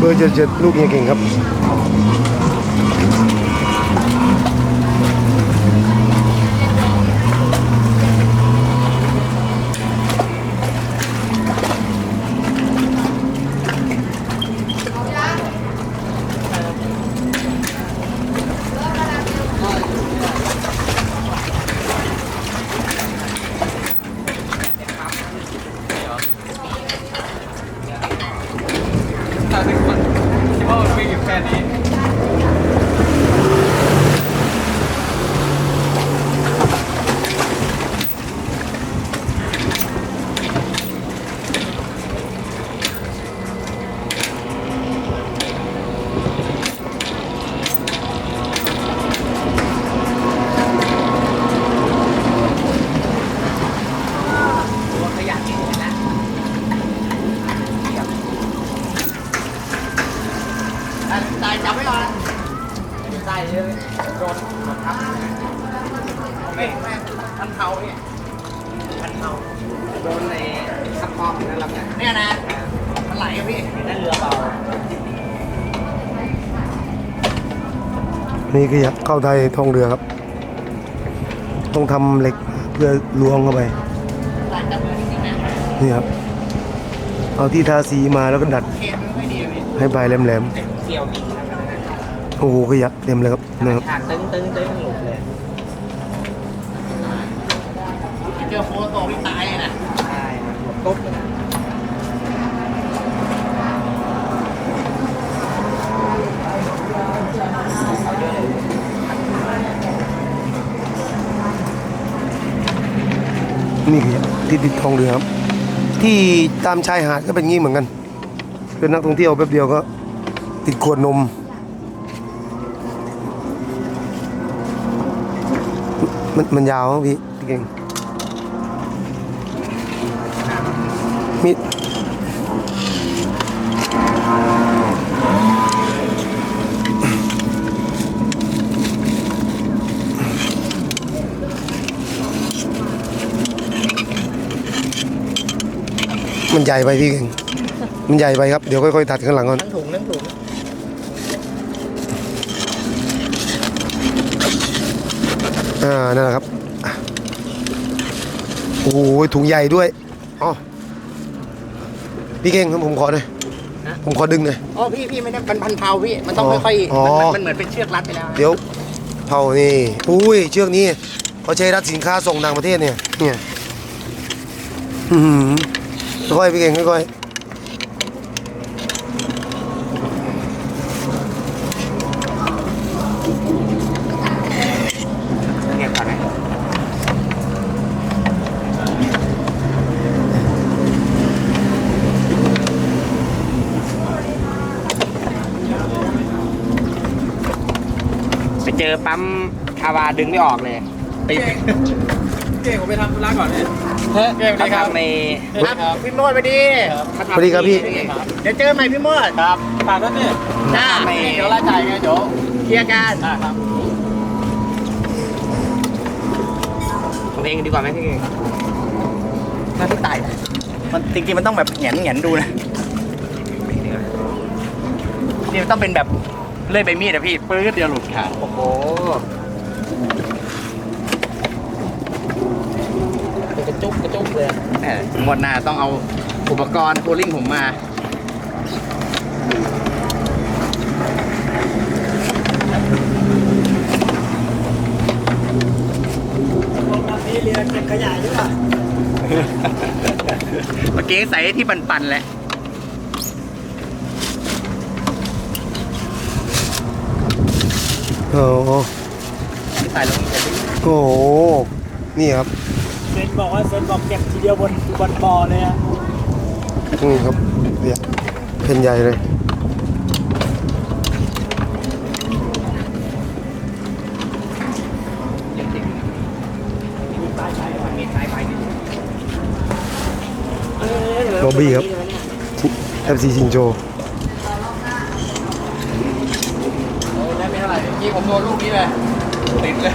เบอร์เจ็ดเจ็ดลูกเฮียเก่งครับ ถ้าถึงคนคิดว่ามันวิ่งอยู่แค่นี้ ตัวขยะนี่เห็นแล้วตายจับไว้ก่ อนใส่เลยโดนโดนทับแม่แม่ทันเทาเนี่ยทันเทาโดนในทับคอมนั่นแหละเนี่ยนะมันไหลอะพี่นั่นเรือเบานี่คือเข้าไทยท่องเรือครับ ต้องทำเหล็กเพื่อล้วงเข้าไปนี่ครับ เอาที่ทาสีมาแล้วก็ดัดให้ปลายแหลมเสียวอีกๆ โอ้โหขยะเต็มเลยครับนะครับ ขาดตึ้งตึ้งตึ้งหลุดเลยเจอโฟโต้ที่ตายเลยนะใช่ตุ๊บเลยนะนี่คือที่ติดท่องเรือครับ ที่ตามชายหาดก็เป็นงี้เหมือนกัน เป็นนักท่องเที่ยวแป๊บเดียวก็ ติดขวดนม มันมันยาวครับพี่พี่เก่งมีมันใหญ่ไปพี่เก่งมันใหญ่ไปครับ เดี๋ยวค่อยๆตัดข้างหลังก่อน ทั้งถุงทั้งถุง อ่านั่นแหละครับ โอ้โหถุงใหญ่ด้วยอ๋อพี่เก่งครับผมขอหน่อยผมขอดึงหน่อย อ๋อพี่พี่ไม่ได้มันพันเทาพี่ มันต้องอ๋อค่อยอ๋อๆมันมันเหมือนเป็นเชือกรัดไปแล้วเดี๋ยวเผานี่อุ้ยเชือกนี้เขาใช้รัดสินค้าส่งต่างประเทศเนี่ยเนี่ยอือหือค่อยๆพี่เก่งค่อยเก็บก่อนนะไป เจอปั๊มคาวาดึงไม่ออกเลยติดเก่งผมไปทำธุระก่อนเนี่ยเฮ้ยเก่งเลยครับทำในครับพี่โมดไปดิๆสวัสดีครับพี่เดี๋ยวเจอใหม่พี่โมดครับฝากด้วยนี่จ้าเดี๋ยวไล่จ่ายไงเดี๋ยวเคลียร์กันอ่าครับผมเองดีกว่าไหมพี่เก่งน่าที่ตายมันจริงๆมันต้องแบบแหงนแหงนดูนะนี่มันต้องเป็นแบบ เลื่อยใบมีดอะพี่ปื๊ดเดียวหลุดขาดโอ้โหกระจุกกระจุกเลยแหมงวดหน้าต้องเอาอุปกรณ์โคลิ่งผมมานี่เรียนเก็บขยะหรือเปล่า เมื่อกี้ใส่ที่ปันๆแหละ โอ้โหใส่ลงไปดิโอ้โหนี่ครับเซนบอกว่าเซนบอกเก็บทีเดียวบนบนบ่อเลยอะนี่ครับเนี่ยเป็นใหญ่เลยมีสายไฟดิโรบี้ครับ FC ชิงโจ ได้ไม่เท่าไหร่เมื่อ กี้ผมโดนลูกนี้เลยติดเลย